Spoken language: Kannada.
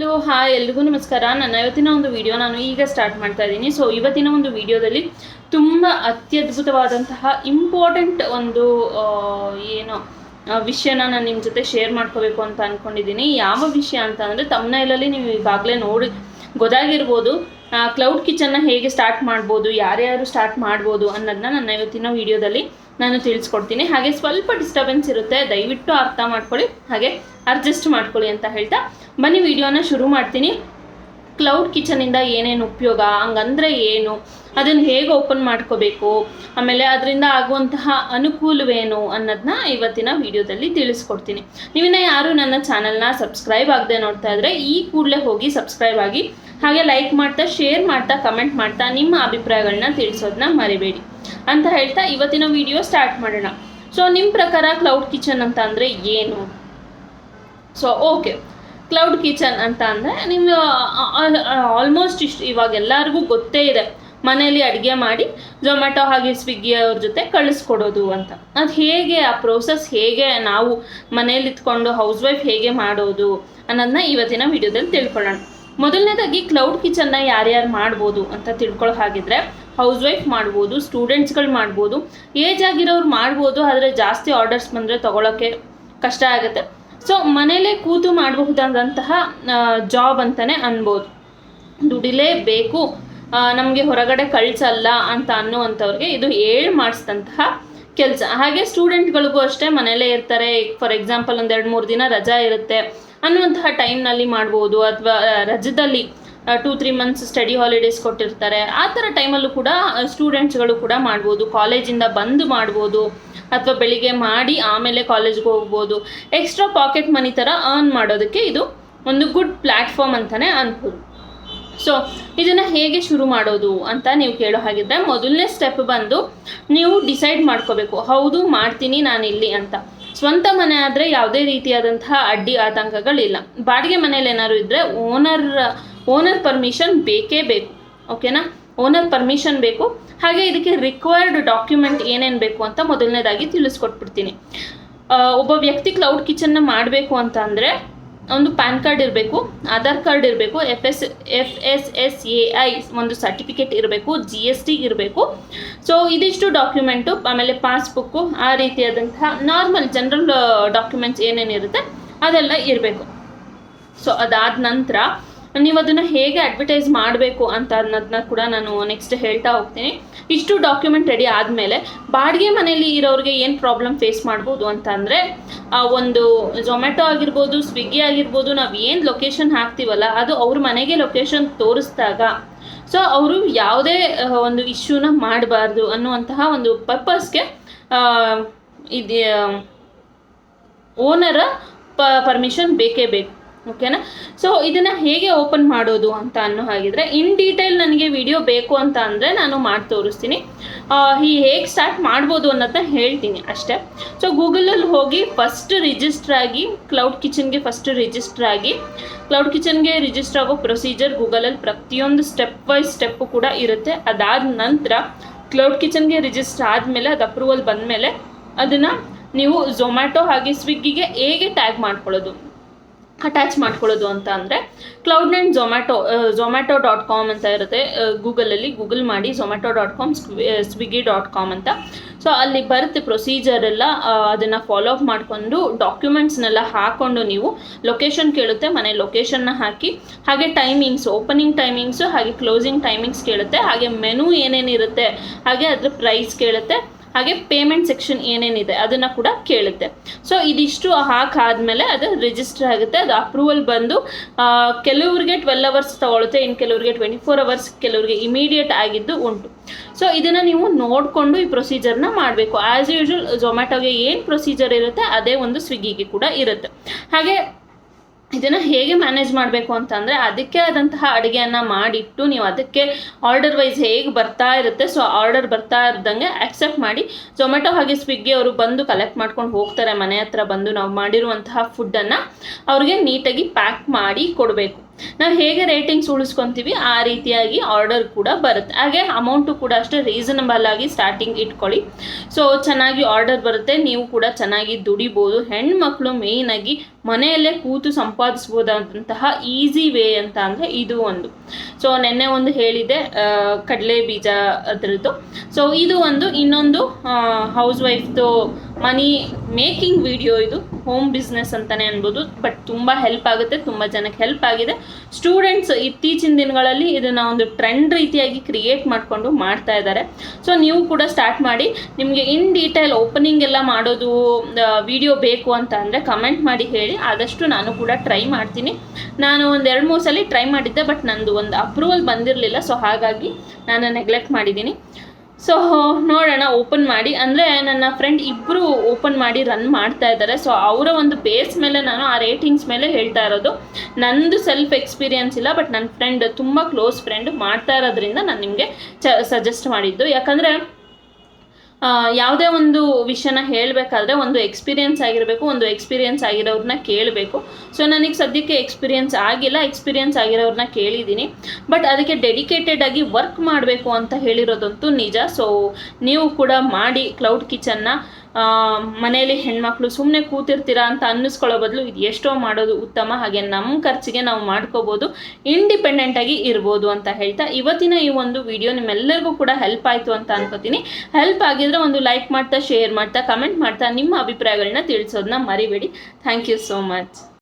ಹಲೋ, ಹಾಯ್, ಎಲ್ರಿಗೂ ನಮಸ್ಕಾರ. ನನ್ನ ಇವತ್ತಿನ ಒಂದು ವಿಡಿಯೋ ನಾನು ಈಗ ಸ್ಟಾರ್ಟ್ ಮಾಡ್ತಾ ಇದ್ದೀನಿ. ಸೊ ಇವತ್ತಿನ ಒಂದು ವಿಡಿಯೋದಲ್ಲಿ ತುಂಬ ಅತ್ಯದ್ಭುತವಾದಂತಹ ಇಂಪಾರ್ಟೆಂಟ್ ಒಂದು ಏನು ವಿಷಯನ ನಾನು ನಿಮ್ಮ ಜೊತೆ ಶೇರ್ ಮಾಡ್ಕೋಬೇಕು ಅಂತ ಅಂದ್ಕೊಂಡಿದ್ದೀನಿ ಯಾವ ವಿಷಯ ಅಂತ ಅಂದರೆ ತಮ್ಮನೇಲಲ್ಲಿ ನೀವು ಈಗಾಗಲೇ ನೋಡಿ ಗೊತ್ತಾಗಿರ್ಬೋದು ಕ್ಲೌಡ್ ಕಿಚನ್ನ ಹೇಗೆ ಸ್ಟಾರ್ಟ್ ಮಾಡ್ಬೋದು, ಯಾರ್ಯಾರು ಸ್ಟಾರ್ಟ್ ಮಾಡ್ಬೋದು ಅನ್ನೋದನ್ನ ನನ್ನ ಇವತ್ತಿನ ವಿಡಿಯೋದಲ್ಲಿ ನಾನು ತಿಳಿಸ್ಕೊಡ್ತೀನಿ. ಹಾಗೆ ಸ್ವಲ್ಪ ಡಿಸ್ಟರ್ಬೆನ್ಸ್ ಇರುತ್ತೆ, ದಯವಿಟ್ಟು ಅರ್ಥ ಮಾಡ್ಕೊಳ್ಳಿ, ಹಾಗೆ ಅಡ್ಜಸ್ಟ್ ಮಾಡ್ಕೊಳ್ಳಿ ಅಂತ ಹೇಳ್ತಾ ಬನ್ನಿ ವಿಡಿಯೋನ ಶುರು ಮಾಡ್ತೀನಿ. ಕ್ಲೌಡ್ ಕಿಚನಿಂದ ಏನೇನು ಉಪಯೋಗ, ಹಂಗಂದ್ರೆ ಏನು, ಅದನ್ನು ಹೇಗೆ ಓಪನ್ ಮಾಡ್ಕೋಬೇಕು, ಆಮೇಲೆ ಅದರಿಂದ ಆಗುವಂತಹ ಅನುಕೂಲವೇನು ಅನ್ನೋದನ್ನ ಇವತ್ತಿನ ವಿಡಿಯೋದಲ್ಲಿ ತಿಳಿಸ್ಕೊಡ್ತೀನಿ. ನೀವಿನ್ನ ಯಾರು ನನ್ನ ಚಾನಲ್ನ ಸಬ್ಸ್ಕ್ರೈಬ್ ಆಗದೆ ನೋಡ್ತಾ ಇದ್ರೆ ಈ ಕೂಡಲೇ ಹೋಗಿ ಸಬ್ಸ್ಕ್ರೈಬ್ ಆಗಿ, ಹಾಗೆ ಲೈಕ್ ಮಾಡ್ತಾ ಶೇರ್ ಮಾಡ್ತಾ ಕಮೆಂಟ್ ಮಾಡ್ತಾ ನಿಮ್ಮ ಅಭಿಪ್ರಾಯಗಳನ್ನ ತಿಳಿಸೋದನ್ನ ಮರಿಬೇಡಿ. ಅಂತ ಹೇಳ್ತಾ ಇವತ್ತಿನ ವಿಡಿಯೋ ಸ್ಟಾರ್ಟ್ ಮಾಡೋಣ. ಸೊ ನಿಮ್ಮ ಪ್ರಕಾರ ಕ್ಲೌಡ್ ಕಿಚನ್ ಅಂತ ಅಂದರೆ ಏನು? ಸೊ ಓಕೆ ಕ್ಲೌಡ್ ಕಿಚನ್ ಅಂತ ಅಂದರೆ ನೀವು ಆಲ್ಮೋಸ್ಟ್ ಇಷ್ಟು ಇವಾಗ ಎಲ್ಲರಿಗೂ ಗೊತ್ತೇ ಇದೆ. ಮನೆಯಲ್ಲಿ ಅಡುಗೆ ಮಾಡಿ ಝೊಮ್ಯಾಟೊ ಹಾಗೆ ಸ್ವಿಗ್ಗಿ ಅವ್ರ ಜೊತೆ ಕಳಿಸ್ಕೊಡೋದು ಅಂತ. ಅದು ಹೇಗೆ, ಆ ಪ್ರೋಸೆಸ್ ಹೇಗೆ, ನಾವು ಮನೇಲಿ ಇತ್ಕೊಂಡು ಹೌಸ್ ವೈಫ್ ಹೇಗೆ ಮಾಡೋದು ಅನ್ನೋದನ್ನ ಇವತ್ತಿನ ವಿಡಿಯೋದಲ್ಲಿ ತಿಳ್ಕೊಳ್ಳೋಣ. ಮೊದಲನೇದಾಗಿ ಕ್ಲೌಡ್ ಕಿಚನ್ನ ಯಾರ್ಯಾರು ಮಾಡ್ಬೋದು ಅಂತ ತಿಳ್ಕೊಳ್ಳೋ ಹಾಗಿದ್ರೆ ಹೌಸ್ ವೈಫ್ ಮಾಡ್ಬೋದು ಸ್ಟೂಡೆಂಟ್ಸ್ಗಳು ಮಾಡ್ಬೋದು ಏಜ್ ಆಗಿರೋರು ಮಾಡ್ಬೋದು, ಆದರೆ ಜಾಸ್ತಿ ಆರ್ಡರ್ಸ್ ಬಂದರೆ ತೊಗೊಳೋಕ್ಕೆ ಕಷ್ಟ ಆಗುತ್ತೆ. ಸೊ ಮನೇಲೇ ಕೂತು ಮಾಡಬಹುದಾದಂತಹ ಜಾಬ್ ಅಂತಲೇ ಅನ್ಬೋದು. ದುಡಿಲೇಬೇಕು ನಮಗೆ ಹೊರಗಡೆ ಕಳಿಸಲ್ಲ ಅಂತ ಅನ್ನುವಂಥವ್ರಿಗೆ ಇದು ಹೇಳಿ ಮಾಡಿಸಿದಂತಹ ಕೆಲಸ. ಹಾಗೆ ಸ್ಟೂಡೆಂಟ್ಗಳಿಗೂ ಅಷ್ಟೇ ಮನೇಲೇ ಇರ್ತಾರೆ. ಫಾರ್ ಎಕ್ಸಾಂಪಲ್ ಒಂದು ಎರಡು ಮೂರು ದಿನ ರಜಾ ಇರುತ್ತೆ ಅನ್ನುವಂತಹ ಟೈಮ್ನಲ್ಲಿ ಮಾಡ್ಬೋದು, ಅಥವಾ ರಜದಲ್ಲಿ two three months study holidays ಕೊಟ್ಟಿರ್ತಾರೆ. ಆ ಥರ ಟೈಮಲ್ಲೂ ಕೂಡ ಸ್ಟೂಡೆಂಟ್ಸ್ಗಳು ಕೂಡ ಮಾಡ್ಬೋದು. ಕಾಲೇಜಿಂದ ಬಂದು ಮಾಡ್ಬೋದು. ಅಥವಾ ಬೆಳಿಗ್ಗೆ ಮಾಡಿ ಆಮೇಲೆ ಕಾಲೇಜ್ಗೆ ಹೋಗ್ಬೋದು. ಎಕ್ಸ್ಟ್ರಾ ಪಾಕೆಟ್ ಮನಿ ಥರ ಅರ್ನ್ ಮಾಡೋದಕ್ಕೆ ಇದು ಒಂದು ಗುಡ್ ಪ್ಲ್ಯಾಟ್ಫಾರ್ಮ್ ಅಂತಲೇ ಅನ್ಬೋದು. ಸೊ ಇದನ್ನು ಹೇಗೆ ಶುರು ಮಾಡೋದು ಅಂತ ನೀವು ಕೇಳೋ ಹಾಗಿದ್ರೆ ಮೊದಲನೇ ಸ್ಟೆಪ್ ಬಂದು ನೀವು ಡಿಸೈಡ್ ಮಾಡ್ಕೋಬೇಕು. ಹೌದು, ಮಾಡ್ತೀನಿ ನಾನು ಇಲ್ಲಿ ಅಂತ. ಸ್ವಂತ ಮನೆ ಆದರೆ ಯಾವುದೇ ರೀತಿಯಾದಂತಹ ಅಡ್ಡಿ ಆತಂಕಗಳಿಲ್ಲ. ಬಾಡಿಗೆ ಮನೇಲಿ ಏನಾದ್ರು ಇದ್ದರೆ ಓನರ್ ಓನರ್ ಪರ್ಮಿಷನ್ ಬೇಕೇ ಬೇಕು. ಓಕೆನಾ ಓನರ್ ಪರ್ಮಿಷನ್ ಬೇಕು. ಹಾಗೆ ಇದಕ್ಕೆ ರಿಕ್ವೈರ್ಡ್ ಡಾಕ್ಯುಮೆಂಟ್ ಏನೇನು ಬೇಕು ಅಂತ ಮೊದಲನೇದಾಗಿ ತಿಳಿಸ್ಕೊಟ್ಬಿಡ್ತೀನಿ. ಒಬ್ಬ ವ್ಯಕ್ತಿ ಕ್ಲೌಡ್ ಕಿಚನ್ನ ಮಾಡಬೇಕು ಅಂತ ಅಂದರೆ ಒಂದು ಪ್ಯಾನ್ ಕಾರ್ಡ್ ಇರಬೇಕು, ಆಧಾರ್ ಕಾರ್ಡ್ ಇರಬೇಕು F S F S S A I ಒಂದು ಸರ್ಟಿಫಿಕೇಟ್ ಇರಬೇಕು ಜಿ ಎಸ್ ಟಿ ಇರಬೇಕು. ಸೊ ಇದಿಷ್ಟು ಡಾಕ್ಯುಮೆಂಟು ಆಮೇಲೆ ಪಾಸ್ಬುಕ್ಕು ಆ ರೀತಿಯಾದಂತಹ ನಾರ್ಮಲ್ ಜನರಲ್ ಡಾಕ್ಯುಮೆಂಟ್ಸ್ ಏನೇನಿರುತ್ತೆ, ಅದೆಲ್ಲ ಇರಬೇಕು. ಸೊ ಅದಾದ ನಂತರ ನೀವು ಅದನ್ನು ಹೇಗೆ ಅಡ್ವರ್ಟೈಸ್ ಮಾಡಬೇಕು ಅಂತ ಅನ್ನೋದನ್ನ ಕೂಡ ನಾನು ನೆಕ್ಸ್ಟ್ ಹೇಳ್ತಾ ಹೋಗ್ತೀನಿ. ಇಷ್ಟು ಡಾಕ್ಯುಮೆಂಟ್ ರೆಡಿ ಆದಮೇಲೆ ಬಾಡಿಗೆ ಮನೆಯಲ್ಲಿ ಇರೋರಿಗೆ ಏನು ಪ್ರಾಬ್ಲಮ್ ಫೇಸ್ ಮಾಡ್ಬೋದು ಅಂತ ಅಂದರೆ ಒಂದು ಝೊಮ್ಯಾಟೊ ಆಗಿರ್ಬೋದು ಸ್ವಿಗ್ಗಿ ಆಗಿರ್ಬೋದು, ನಾವು ಏನು ಲೊಕೇಶನ್ ಹಾಕ್ತೀವಲ್ಲ, ಅದು ಅವ್ರ ಮನೆಗೆ ಲೊಕೇಶನ್ ತೋರಿಸಿದಾಗ ಸೊ ಅವರು ಯಾವುದೇ ಒಂದು ಇಶ್ಯೂನ ಮಾಡಬಾರ್ದು ಅನ್ನುವಂತಹ ಒಂದು ಪರ್ಪಸ್ಗೆ ಇದು ಓನರ ಪರ್ಮಿಷನ್ ಬೇಕೇ ಬೇಕು. ಓಕೆನಾ ಸೊ ಇದನ್ನು ಹೇಗೆ ಓಪನ್ ಮಾಡೋದು ಅಂತ ಅನ್ನೋ ಹಾಗಿದ್ರೆ ಇನ್ ಡೀಟೇಲ್ ನನಗೆ ವಿಡಿಯೋ ಬೇಕು ಅಂತ ಅಂದರೆ ನಾನು ಮಾಡಿ ತೋರಿಸ್ತೀನಿ. ಈ ಹೇಗೆ ಸ್ಟಾರ್ಟ್ ಮಾಡ್ಬೋದು ಅನ್ನೋದನ್ನ ಹೇಳ್ತೀನಿ ಅಷ್ಟೇ. ಸೊ ಗೂಗಲಲ್ಲಿ ಹೋಗಿ ಫಸ್ಟ್ ರಿಜಿಸ್ಟರ್ ಆಗಿ ಕ್ಲೌಡ್ ಕಿಚನ್ಗೆ ಫಸ್ಟ್ ರಿಜಿಸ್ಟರ್ ಆಗಿ ಕ್ಲೌಡ್ ಕಿಚನ್ಗೆ ರಿಜಿಸ್ಟರ್ ಆಗೋ ಪ್ರೊಸೀಜರ್ ಗೂಗಲಲ್ಲಿ ಪ್ರತಿಯೊಂದು ಸ್ಟೆಪ್ ವೈಸ್ ಸ್ಟೆಪ್ ಕೂಡ ಇರುತ್ತೆ. ಅದಾದ ನಂತರ ಕ್ಲೌಡ್ ಕಿಚನ್ಗೆ ರಿಜಿಸ್ಟರ್ ಆದಮೇಲೆ, ಅದು ಅಪ್ರೂವಲ್ ಬಂದಮೇಲೆ, ಅದನ್ನು ನೀವು ಝೊಮ್ಯಾಟೊ ಹಾಗೆ ಸ್ವಿಗ್ಗಿಗೆ ಹೇಗೆ ಟ್ಯಾಗ್ ಮಾಡ್ಕೊಳ್ಳೋದು? ಅಟ್ಯಾಚ್ ಮಾಡ್ಕೊಳ್ಳೋದು ಅಂತ ಅಂದರೆ cloud nine Zomato Zomato dot com ಅಂತ ಇರುತ್ತೆ. ಗೂಗಲಲ್ಲಿ ಗೂಗಲ್ ಮಾಡಿ Zomato dot com Swiggy dot com ಅಂತ. ಸೊ ಅಲ್ಲಿ ಬರುತ್ತೆ ಪ್ರೊಸೀಜರ್ ಎಲ್ಲ. ಅದನ್ನು ಫಾಲೋ ಅಪ್ ಮಾಡಿಕೊಂಡು ಡಾಕ್ಯುಮೆಂಟ್ಸ್ನೆಲ್ಲ ಹಾಕ್ಕೊಂಡು ನೀವು ಲೊಕೇಶನ್ ಕೇಳುತ್ತೆ, ಮನೆ ಲೊಕೇಶನ್ನ ಹಾಕಿ. ಹಾಗೆ ಟೈಮಿಂಗ್ಸ್ ಓಪನಿಂಗ್ ಟೈಮಿಂಗ್ಸು ಹಾಗೆ ಕ್ಲೋಸಿಂಗ್ ಟೈಮಿಂಗ್ಸ್ ಕೇಳುತ್ತೆ. ಹಾಗೆ ಮೆನು ಏನೇನಿರುತ್ತೆ, ಹಾಗೆ ಅದ್ರ ಪ್ರೈಸ್ ಕೇಳುತ್ತೆ. ಹಾಗೆ ಪೇಮೆಂಟ್ ಸೆಕ್ಷನ್ ಏನೇನಿದೆ ಅದನ್ನು ಕೂಡ ಕೇಳುತ್ತೆ. ಸೊ ಇದಿಷ್ಟು ಹಾಕಾದ್ಮೇಲೆ ಅದು ರಿಜಿಸ್ಟರ್ ಆಗುತ್ತೆ, ಅದು ಅಪ್ರೂವಲ್ ಬಂದು ಕೆಲವರಿಗೆ ಟ್ವೆಲ್ ಅವರ್ಸ್ ತಗೊಳುತ್ತೆ ಇನ್ನು ಕೆಲವರಿಗೆ ಟ್ವೆಂಟಿ ಫೋರ್ ಅವರ್ಸ್ ಕೆಲವರಿಗೆ ಇಮಿಡಿಯೇಟ್ ಆಗಿದ್ದು ಉಂಟು. ಸೊ ಇದನ್ನು ನೀವು ನೋಡಿಕೊಂಡು ಈ ಪ್ರೊಸೀಜರ್ನ ಮಾಡಬೇಕು. ಆ್ಯಸ್ ಯೂಶುವಲ್ ಝೊಮ್ಯಾಟೊಗೆ ಏನು ಪ್ರೊಸೀಜರ್ ಇರುತ್ತೆ, ಅದೇ ಒಂದು ಸ್ವಿಗ್ಗಿಗೆ ಕೂಡ ಇರುತ್ತೆ. ಹಾಗೆ ಇದನ್ನು ಹೇಗೆ ಮ್ಯಾನೇಜ್ ಮಾಡಬೇಕು ಅಂತಂದರೆ ಅದಕ್ಕೆ ಆದಂತಹ ಅಡುಗೆಯನ್ನು ಮಾಡಿಟ್ಟು ನೀವು ಅದಕ್ಕೆ ಆರ್ಡರ್ ವೈಸ್ ಹೇಗೆ ಬರ್ತಾ ಇರುತ್ತೆ ಸೊ ಆರ್ಡರ್ ಬರ್ತಾ ಇದ್ದಂಗೆ ಆಕ್ಸೆಪ್ಟ್ ಮಾಡಿ ಝೊಮ್ಯಾಟೊ ಹಾಗೆ ಸ್ವಿಗ್ಗಿ ಅವರು ಬಂದು ಕಲೆಕ್ಟ್ ಮಾಡ್ಕೊಂಡು ಹೋಗ್ತಾರೆ ಮನೆ ಹತ್ರ ಬಂದು ನಾವು ಮಾಡಿರುವಂತಹ ಫುಡ್ಡನ್ನು ಅವ್ರಿಗೆ ನೀಟಾಗಿ ಪ್ಯಾಕ್ ಮಾಡಿ ಕೊಡಬೇಕು. ನಾವು ಹೇಗೆ ರೇಟಿಂಗ್ಸ್ ಉಳಿಸ್ಕೊತೀವಿ, ಆ ರೀತಿಯಾಗಿ ಆರ್ಡರ್ ಕೂಡ ಬರುತ್ತೆ. ಹಾಗೆ ಅಮೌಂಟು ಕೂಡ ಅಷ್ಟೇ ರೀಸನಬಲ್ ಆಗಿ ಸ್ಟಾರ್ಟಿಂಗ್ ಇಟ್ಕೊಳ್ಳಿ. ಸೊ ಚೆನ್ನಾಗಿ ಆರ್ಡರ್ ಬರುತ್ತೆ, ನೀವು ಕೂಡ ಚೆನ್ನಾಗಿ ದುಡಿಬೋದು. ಹೆಣ್ಮಕ್ಳು ಆಗಿ ಮನೆಯಲ್ಲೇ ಕೂತು ಸಂಪಾದಿಸ್ಬೋದಾದಂತಹ ಈಸಿ ವೇ ಅಂತ ಅಂದರೆ ಇದು ಒಂದು. ಸೊ ನೆನ್ನೆ ಒಂದು ಹೇಳಿದೆ ಕಡಲೆ ಬೀಜ ಅದರದ್ದು. ಸೊ ಇದು ಒಂದು ಇನ್ನೊಂದು ಹೌಸ್ ವೈಫ್ದು ಮನಿ ಮೇಕಿಂಗ್ ವಿಡಿಯೋ ಇದು ಹೋಮ್ ಬಿಸ್ನೆಸ್ ಅಂತಲೇ ಅನ್ಬೋದು ಬಟ್ ತುಂಬ ಹೆಲ್ಪ್ ಆಗುತ್ತೆ, ತುಂಬ ಜನಕ್ಕೆ ಹೆಲ್ಪ್ ಆಗಿದೆ. ಸ್ಟೂಡೆಂಟ್ಸ್ ಇತ್ತೀಚಿನ ದಿನಗಳಲ್ಲಿ ಇದನ್ನು ಒಂದು ಟ್ರೆಂಡ್ ರೀತಿಯಾಗಿ ಕ್ರಿಯೇಟ್ ಮಾಡಿಕೊಂಡು ಮಾಡ್ತಾ ಇದ್ದಾರೆ. ಸೊ ನೀವು ಕೂಡ ಸ್ಟಾರ್ಟ್ ಮಾಡಿ, ನಿಮಗೆ ಇನ್ ಡೀಟೇಲ್ ಓಪನಿಂಗ್ ಎಲ್ಲ ಮಾಡೋದು ವಿಡಿಯೋ ಬೇಕು ಅಂತ ಅಂದರೆ ಕಮೆಂಟ್ ಮಾಡಿ ಹೇಳಿ, ಆದಷ್ಟು ನಾನು ಕೂಡ ಟ್ರೈ ಮಾಡ್ತೀನಿ. ನಾನು ಒಂದು ಎರಡು ಮೂರು ಸಲ ಟ್ರೈ ಮಾಡಿದ್ದೆ ಬಟ್ ನಂದು ಒಂದು ಅಪ್ರೂವಲ್ ಬಂದಿರಲಿಲ್ಲ ಸೊ ಹಾಗಾಗಿ ನಾನು ನೆಗ್ಲೆಕ್ಟ್ ಮಾಡಿದ್ದೀನಿ. ಸೊ ನೋಡೋಣ ಓಪನ್ ಮಾಡಿ. ಅಂದರೆ ನನ್ನ ಫ್ರೆಂಡ್ ಇಬ್ಬರು ಓಪನ್ ಮಾಡಿ ರನ್ ಮಾಡ್ತಾ ಇದ್ದಾರೆ. ಸೊ ಅವರ ಒಂದು ಬೇಸ್ ಮೇಲೆ ನಾನು ಆ ರೇಟಿಂಗ್ಸ್ ಮೇಲೆ ಹೇಳ್ತಾ ಇರೋದು. ನಂದು ಸೆಲ್ಫ್ ಎಕ್ಸ್ಪೀರಿಯನ್ಸ್ ಇಲ್ಲ ಬಟ್ ನನ್ನ ಫ್ರೆಂಡ್ ತುಂಬ ಕ್ಲೋಸ್ ಫ್ರೆಂಡ್ ಮಾಡ್ತಾ ಇರೋದ್ರಿಂದ ನಾನು ನಿಮಗೆ ಸಜೆಸ್ಟ್ ಮಾಡಿದ್ದು. ಯಾಕಂದರೆ ಯಾವುದೇ ಒಂದು ವಿಷಯನ ಹೇಳಬೇಕಾದ್ರೆ ಒಂದು ಎಕ್ಸ್ಪೀರಿಯನ್ಸ್ ಆಗಿರಬೇಕು, ಒಂದು ಎಕ್ಸ್ಪೀರಿಯೆನ್ಸ್ ಆಗಿರೋರನ್ನ ಕೇಳಬೇಕು. ಸೊ ನನಗೆ ಸದ್ಯಕ್ಕೆ ಎಕ್ಸ್ಪೀರಿಯನ್ಸ್ ಆಗಿಲ್ಲ ಎಕ್ಸ್ಪೀರಿಯೆನ್ಸ್ ಆಗಿರೋರನ್ನ ಕೇಳಿದ್ದೀನಿ. ಬಟ್ ಅದಕ್ಕೆ ಡೆಡಿಕೇಟೆಡ್ ಆಗಿ ವರ್ಕ್ ಮಾಡಬೇಕು ಅಂತ ಹೇಳಿರೋದಂತೂ ನಿಜ. ಸೊ ನೀವು ಕೂಡ ಮಾಡಿ ಕ್ಲೌಡ್ ಕಿಚನ್ನ ಮನೆಯಲ್ಲಿ ಹೆಣ್ಮಕ್ಳು ಸುಮ್ಮನೆ ಕೂತಿರ್ತೀರಾ ಅಂತ ಅನ್ನಿಸ್ಕೊಳ್ಳೋ ಬದಲು ಇದು ಎಷ್ಟೋ ಮಾಡೋದು ಉತ್ತಮ. ಹಾಗೆ ನಮ್ಮ ಖರ್ಚಿಗೆ ನಾವು ಮಾಡ್ಕೋಬೋದು ಇಂಡಿಪೆಂಡೆಂಟಾಗಿ ಇರ್ಬೋದು ಅಂತ ಹೇಳ್ತಾ ಇವತ್ತಿನ ಈ ಒಂದು ವಿಡಿಯೋ ನಿಮ್ಮೆಲ್ಲರಿಗೂ ಕೂಡ ಹೆಲ್ಪ್ ಆಯಿತು ಅಂತ ಅನ್ಕೋತೀನಿ. ಹೆಲ್ಪ್ ಆಗಿದ್ರೆ ಒಂದು ಲೈಕ್ ಮಾಡ್ತಾ ಶೇರ್ ಮಾಡ್ತಾ ಕಮೆಂಟ್ ಮಾಡ್ತಾ ನಿಮ್ಮ ಅಭಿಪ್ರಾಯಗಳನ್ನ ತಿಳಿಸೋದನ್ನ ಮರಿಬೇಡಿ. Thank you so much